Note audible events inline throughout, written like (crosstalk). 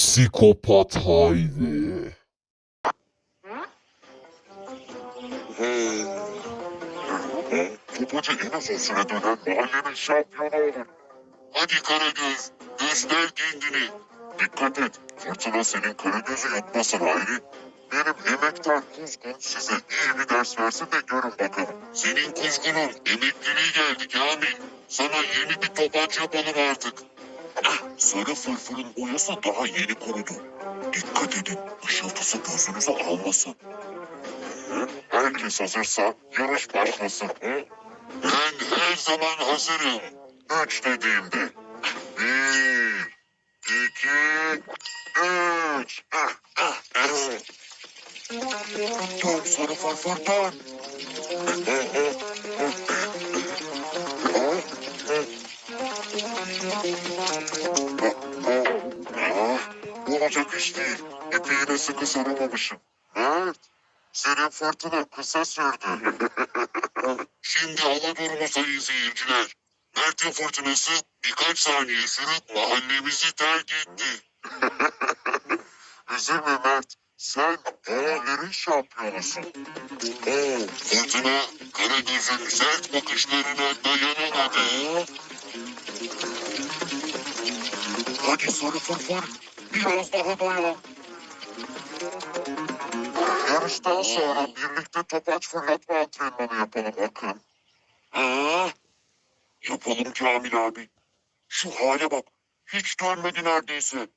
Psikopat Hayri. Topacı en uzun süre dönen mahallenin şampiyonu olur. Hadi Karagöz, göster kendini. Dikkat et, fırtına senin Karagöz'ü yutmasın Hayri. Benim emektar kuzgun size iyi bir ders versin de görün bakalım. Senin kuzgunun emekliliği geldi Kamil. Sana yeni bir topaç yapalım artık. Sarı fırfırın boyası daha yeni kurudu. Dikkat edin, ışıltısı gözünüzü almasın. Herkes hazırsa yarış başlasın. Ben her zaman hazırım. Üç dediğimde. Bir, iki, üç. Ah, ah, ah. Dön sarı farfar dön. Ah, Olacak iş değil. İpeğine sıkı saramamışım. Evet. Senin fırtına kısa sürdü. Şimdi durumu sayın seyirciler. Mert'in fırtınası birkaç saniye sürüp mahallemizi terk etti. Üzülme Mert. Sen dağların şampiyonusun. Oo, fırtına Karagöz'ün sert bakışlarına dayanamadı. Hadi sarı fırfır. Biraz daha dayan. Yarıştan sonra birlikte topaç fırlatma antrenmanı yapalım Akın. Ha? Yapalım Kamil abi. Şu hale bak. Hiç dönmedi neredeyse.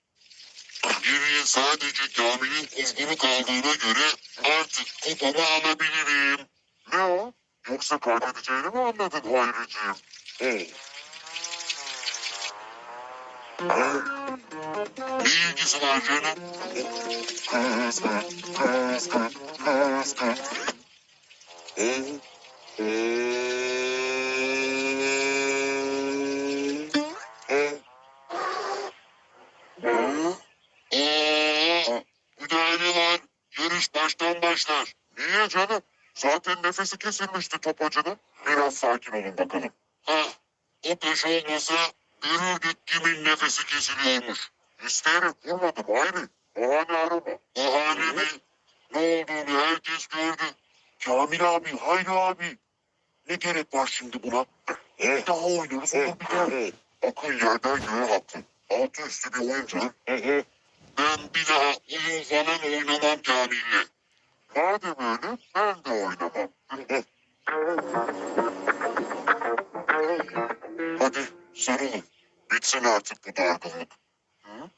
Geriye sadece Kamil'in kuzgunu kaldığına göre artık kupamı alabilirim. Ne o? Yoksa kaybedeceğini mi anladın Hayriciğim? Hey. Ne ilgisi var canım? Kızgın, kızgın, kızgın. Müdahale var. Yarış baştan başlar. Niye canım? Zaten nefesi kesilmişti topacının. Biraz sakin olun bakalım. Hah, o taş olmasa görürdük kimin nefesi kesiliyormuş. İsteyerek vurmadım aynı. Bahane arama. Bahane mi? Ne olduğunu herkes gördü. Kamil abi, Hayri abi. Ne gerek var şimdi buna? Bir daha oynarız olur biter. Akıl yerden göğe haklı. Altı üstü bir oyun canım. Ben bir daha oyun falan oynamam Kamil'le. Madem öyle ben de oynamam. Hadi sarılın. Bitsin artık bu dargınlık. Hı?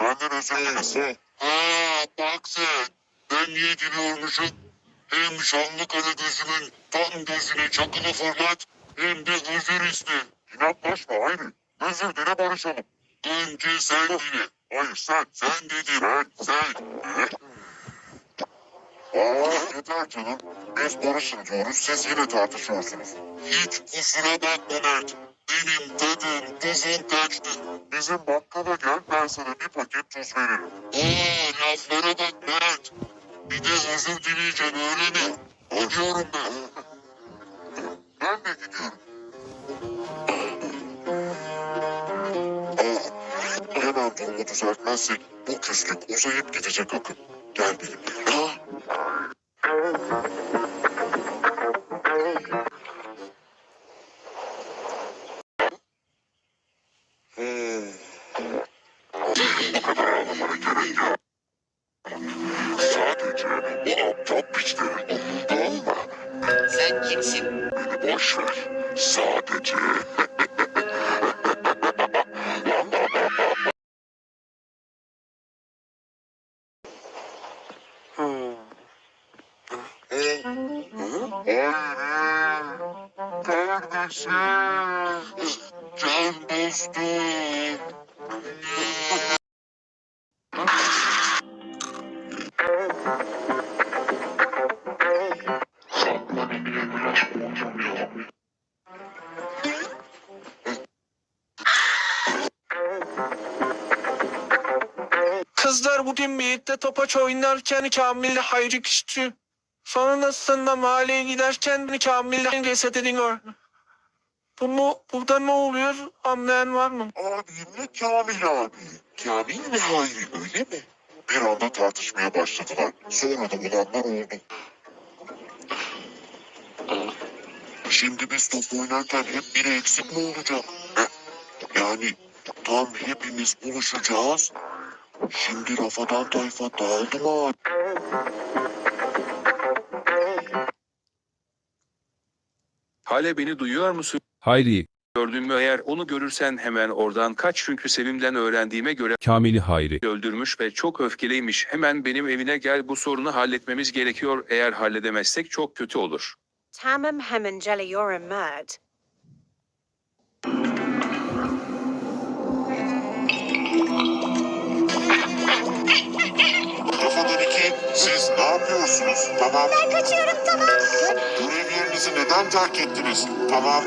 Benden özür dilesin. Ha bak sen. Ben niye gülüyormuşum? Hem şanlı kara gözümün tam gözüne çakılı fırlat hem de özür iste. İnatlaşma Hayri. Özür dile barışalım. Önce sen dile. Hayır sen. Sen dedim. Ben. Sen. Aa yeter canım. Biz barışın diyoruz siz yine tartışıyorsunuz. Hiç kusura bakma Mert. Benim tadım tuzum kaçtı. Bizim bakkala gel ben sana bir paket tuz veririm. Aa laflara bak Mert. Bir de özür dileyeceksin öyle mi? Gidiyorum ben. (laughs) Ben de gidiyorum. Aa, hemen durumu düzeltmezsek bu küslük uzayıp gidecek akın. Gel benimle. Aa. Piçlerin umurunda olma. Sen kimsin? Beni boş ver. Sadece... Hayır. Kardeşim. Can dostum. Kızlar bugün birlikte topaç oynarken Kamil'le Hayri küstü. Sonrasında mahalleye giderken Kamil'le cesedini gördü. Bu mu, burada ne oluyor? Anlayan var mı? Abimle Kamil abi. Kamil ve Hayri öyle mi? Bir anda tartışmaya başladılar. Sonra da olanlar oldu. Şimdi biz top oynarken hep biri eksik mi olacak? E, Yani tam hepimiz buluşacağız. Şimdi Rafadan tayfa dağıldı mı? Hale beni duyuyor musun? Hayri, Gördün mü eğer onu görürsen hemen oradan kaç çünkü Sevim'den öğrendiğime göre Kamil'i Hayri. öldürmüş ve çok öfkeliymiş. Hemen benim evine gel bu sorunu halletmemiz gerekiyor. Eğer halledemezsek çok kötü olur. Tamam hemen geliyorum Mert. Rafadan iki, siz ne yapıyorsunuz? Tamam. Ben kaçıyorum tamam. Görev yerinizi neden terk ettiniz? Tamam.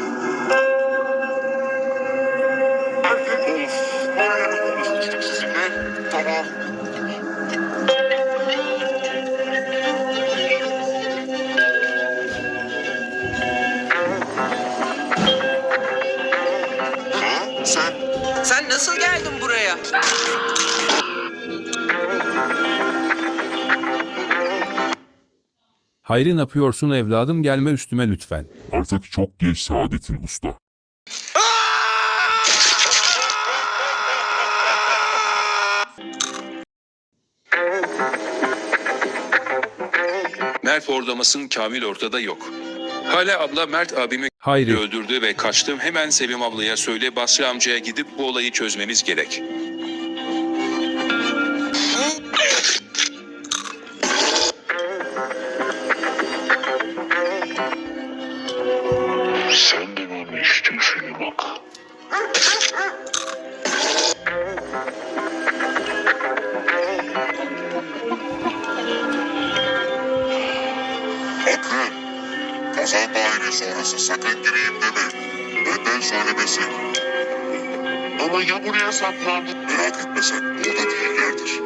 Hayri ne yapıyorsun evladım gelme üstüme lütfen. Artık çok geç Saadettin Usta. Mert orada mısın? Kamil ortada yok. Hale abla Mert abimi Hayri, öldürdü ve kaçtım. Hemen Sevim ablaya söyle Basri amcaya gidip bu olayı çözmemiz gerek. Sonrası sakın gireyim deme. Benden söylemesi. Ama ya buraya saklandık? Merak etme sen, orada değillerdir.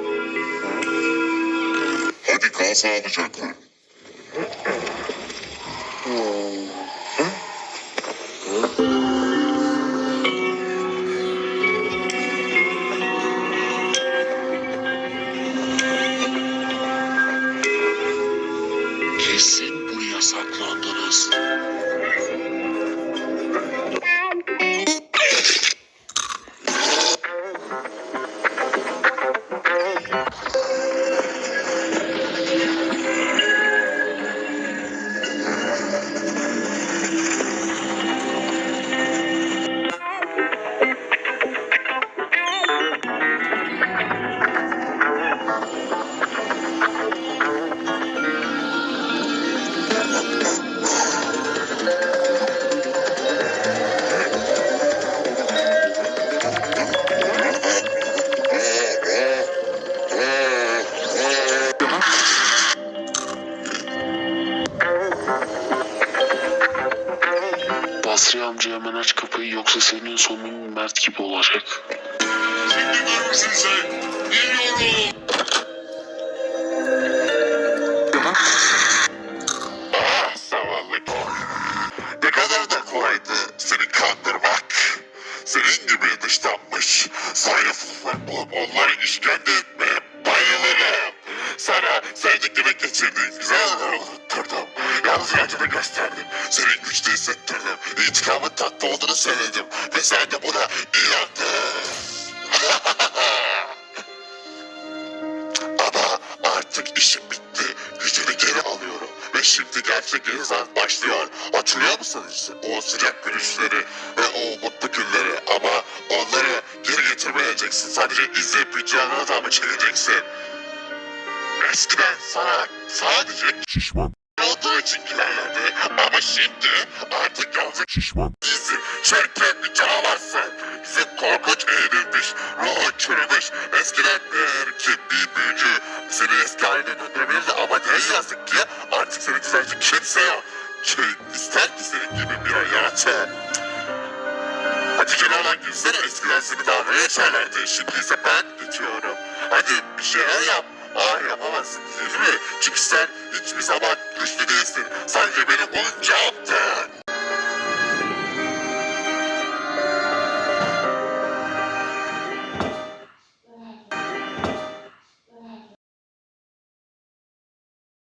Hadi kal sağlıcakla. Kesin saklandınız. Geçirdiğin güzel anıları unutturdum. Yalnız acını gösterdim. Senin güçlü hissettirdim. İntikamın tatlı olduğunu söyledim. Ve sen de buna inandın. (laughs) Ama artık işim bitti. Gücümü geri alıyorum. Ve şimdi gerçek insan başlıyor. Hatırlıyor musunuz? O sıcak gülüşleri ve o mutlu günleri. Ama onları geri getirmeyeceksin. Sadece izleyip videolarına da mı çekeceksin? Eskiden sana sadece Şişman, olduğu için gülerlerdi. Ama şimdi artık yazık şişman, değilsin. Çirkin bir canavarsın. Bizim korkunç eğrilmiş, ruhu çürümüş. Eskiden bir ki bir büyücü seni eski haline döndürebilirdi ama ne yazık ki artık seni düzeltecek kimse yok. Kim ister ki senin gibi bir hayatı? Hadi kenara gülsene eskiden seni dalga geçerlerdi. Şimdi ise ben geçiyorum. Hadi bir şeyler yap. Aa yapamazsın değil mi? Çünkü sen hiçbir zaman güçlü değilsin. Sadece benim oyuncağımdın.